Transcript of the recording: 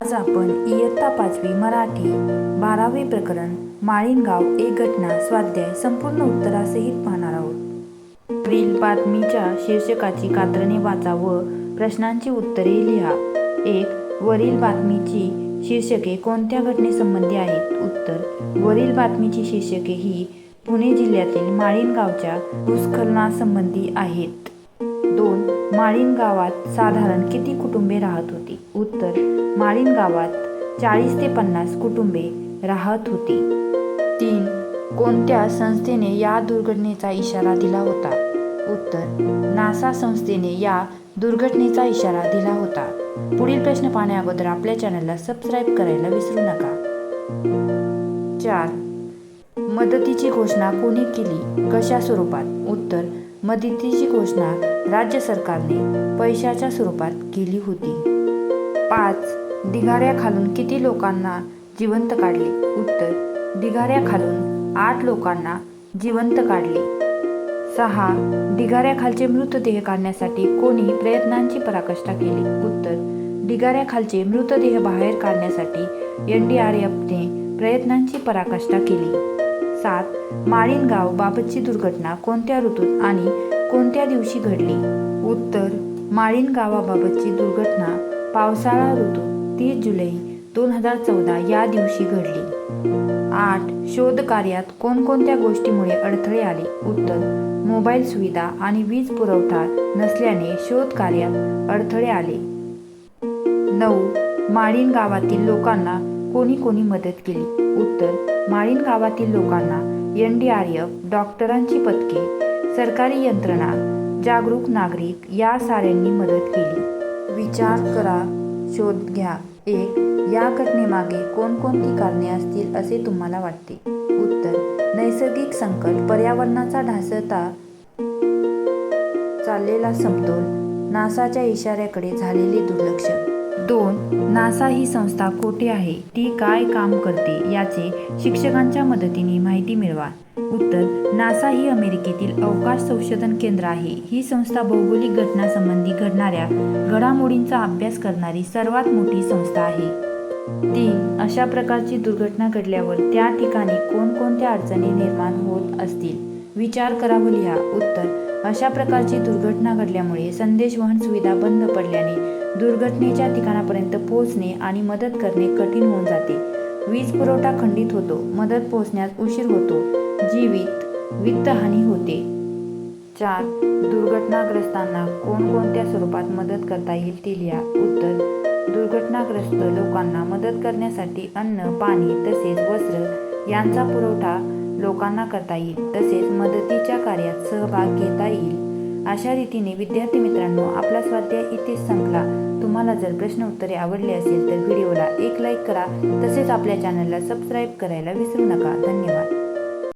आज आपण इयत्ता पाचवी मराठी बारावे प्रकरण माळीनगाव एक घटना स्वाध्याय संपूर्ण उत्तरासहित पाहणार आहोत. वरील बातमीच्या शीर्षकाची कात्रणे वाचा व प्रश्नांची उत्तरे लिहा. एक वरील बातमीची शीर्षके कोणत्या घटनेसंबंधी आहेत? उत्तर वरील बातमीची शीर्षके ही पुणे जिल्ह्यातील माळीनगावच्या भूस्खलनासंबंधी आहेत. दोन माळीण गावात साधारण किती कुटुंबे राहत होती? उत्तर माळीण गावात चाळीस ते पन्नास कुटुंबे राहत होती. तीन कोणत्या संस्थेने या दुर्घटनेचा इशारा दिला होता? उत्तर नासा संस्थेने या दुर्घटनेचा इशारा दिला होता. पुढील प्रश्न पाहण्याअगोदर आपल्या चॅनलला सबस्क्राईब करायला विसरू नका. चार मदतीची घोषणा कोणी केली? कशा स्वरूपात? उत्तर मदतीची घोषणा राज्य सरकारने पैशाच्या स्वरूपात केली होती. पाच ढिगाऱ्याखालून किती लोकांना जिवंत काढले? उत्तर ढिगाऱ्याखालून आठ लोकांना जिवंत काढले. सहा ढिगाऱ्याखालचे मृतदेह काढण्यासाठी कोणी प्रयत्नांची पराकाष्ठा केली? उत्तर ढिगाऱ्याखालचे मृतदेह बाहेर काढण्यासाठी एन डी आर एफने प्रयत्नांची पराकाष्ठा केली. सात माळीणगाव बाबतची दुर्घटना कोणत्या ऋतूत आणि कोणत्या दिवशी घडली? उत्तर माळीण गावाबाबतची दुर्घटना पावसाळा ऋतू तीस जुलै दोन हजार चौदा या दिवशी घडली. आठ शोध कार्यात कोणकोणत्या गोष्टीमुळे अडथळे आले? उत्तर मोबाईल सुविधा आणि वीज पुरवठा नसल्याने शोध कार्यात अडथळे आले. नऊ माळीण गावातील लोकांना कोणी कोणी मदत केली? उत्तर माळीण गावातील लोकांना एन डी आर एफ डॉक्टरांची पथके सरकारी यंत्रणा जागरूक नागरिक या साऱ्यांनी मदत केली. विचार करा शोध घ्या. एक या घटनेमागे कोणकोणती कारणे असतील असे तुम्हाला वाटते? उत्तर नैसर्गिक संकट पर्यावरणाचा ढासळता चाललेला समतोल नासाच्या इशाऱ्याकडे झालेले दुर्लक्ष. दोन नासा ही संस्था कोठे आहे? ती काय काम करते? याचे शिक्षकांच्या मदतीने माहिती मिळवा. उत्तर नासा ही अमेरिकेतील अवकाश संशोधन केंद्र आहे. ही संस्था भौगोलिक घटनासंबंधी घडणाऱ्या घडामोडींचा अभ्यास करणारी सर्वात मोठी संस्था आहे. तीन अशा प्रकारची दुर्घटना घडल्यावर त्या ठिकाणी कोणकोणत्या अडचणी निर्माण होत असतील? विचार करा लिहा. उत्तर अशा प्रकारची दुर्घटना घडल्यामुळे संदेशवहन सुविधा बंद पडल्याने दुर्घटनेच्या ठिकाणापर्यंत पोहोचणे आणि मदत करणे कठीण होऊन जाते. वीज पुरवठा खंडित होतो. मदत पोहोचण्यास उशीर होतो. जीवित वित्तहानी होते. चार. दुर्घटनाग्रस्तांना कोणकोणत्या स्वरूपात मदत करता येईल ती लिहा. उत्तर. दुर्घटनाग्रस्त लोकांना मदत करण्यासाठी अन्न पाणी तसेच वस्त्र यांचा पुरवठा लोकांना करता येईल. तसेच मदतीच्या कार्यात सहभाग घेता येईल. अशा रीतीने विद्यार्थी मित्रांनो आपला स्वाध्याय इथेच संपला. तुम्हाला जर प्रश्न उत्तरे आवडले असेल तर व्हिडिओला एक लाईक करा. तसेच आपल्या चॅनलला सबस्क्राईब करायला विसरू नका. धन्यवाद.